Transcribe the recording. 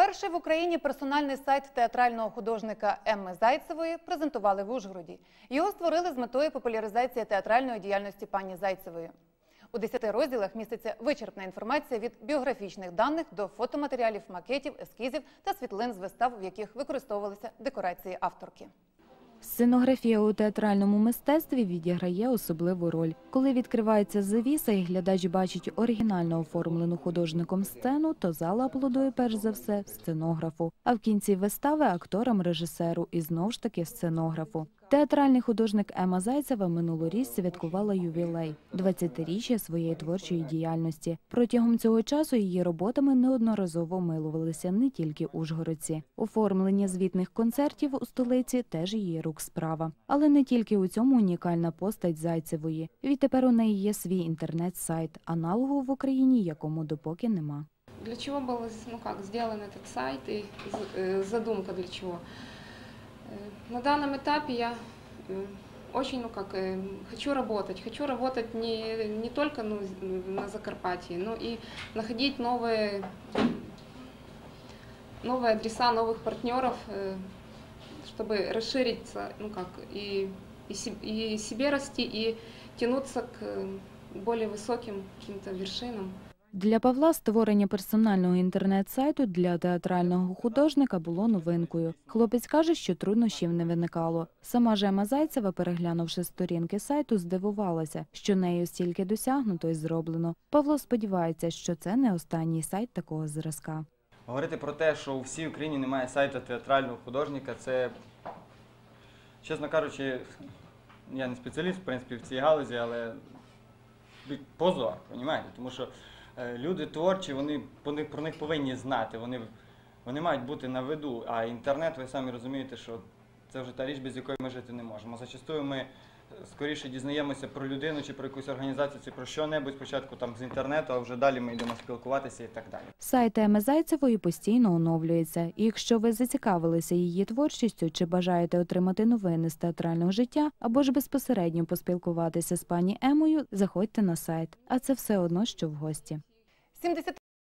Перший в Україні персональний сайт театрального художника Емми Зайцевої презентували в Ужгороді. Його створили з метою популяризації театральної діяльності пані Зайцевої. У 10 розділах міститься вичерпна інформація від біографічних даних до фотоматеріалів, макетів, ескізів та світлин з вистав, в яких використовувалися декорації авторки. Сценографія у театральному мистецтві відіграє особливу роль. Коли відкривається завіса і глядач бачить оригінально оформлену художником сцену, то зала аплодує перш за все сценографу, а в кінці вистави акторам, режисеру і знову ж таки сценографу. Театральний художник Ема Зайцева минулоріч святкувала ювілей – 20-річчя своєї творчої діяльності. Протягом цього часу її роботами неодноразово милувалися не тільки ужгородці. Оформлення звітних концертів у столиці теж її рук справа. Але не тільки у цьому унікальна постать Зайцевої. Відтепер у неї є свій інтернет-сайт, аналогу в Україні якому допоки нема. Для чего был ну как, сделан этот сайт и з- э, задумка для чего? На данном этапе я э, очень, ну как, э, хочу работать. Хочу работать не, не только ну, на Закарпатье, но и находить новые, новые адреса новых партнеров, э, чтобы расшириться, ну как, и, и, и себе расти, и тянуться к более высоким каким-то вершинам. Для Павла створення персонального інтернет-сайту для театрального художника було новинкою. Хлопець каже, що труднощів не виникало. Сама ж Ема Зайцева, переглянувши сторінки сайту, здивувалася, що нею стільки досягнуто і зроблено. Павло сподівається, що це не останній сайт такого зразка. Говорити про те, що у всій Україні немає сайту театрального художника, це, чесно кажучи, я не спеціаліст, в принципі, в цій галузі, але позор, розумієте? Тому що люди творчі, вони, вони про них повинні знати, вони, вони мають бути на виду, а інтернет, ви самі розумієте, що це вже та річ, без якої ми жити не можемо. Зачастую ми е, скоріше дізнаємося про людину чи про якусь організацію, чи про що-небудь спочатку там з інтернету, а вже далі ми йдемо спілкуватися і так далі. Сайт Еми Зайцевої постійно оновлюється. І якщо ви зацікавилися її творчістю чи бажаєте отримати новини з театрального життя або ж безпосередньо поспілкуватися з пані Емою, заходьте на сайт. А це все одно, що в гості. 70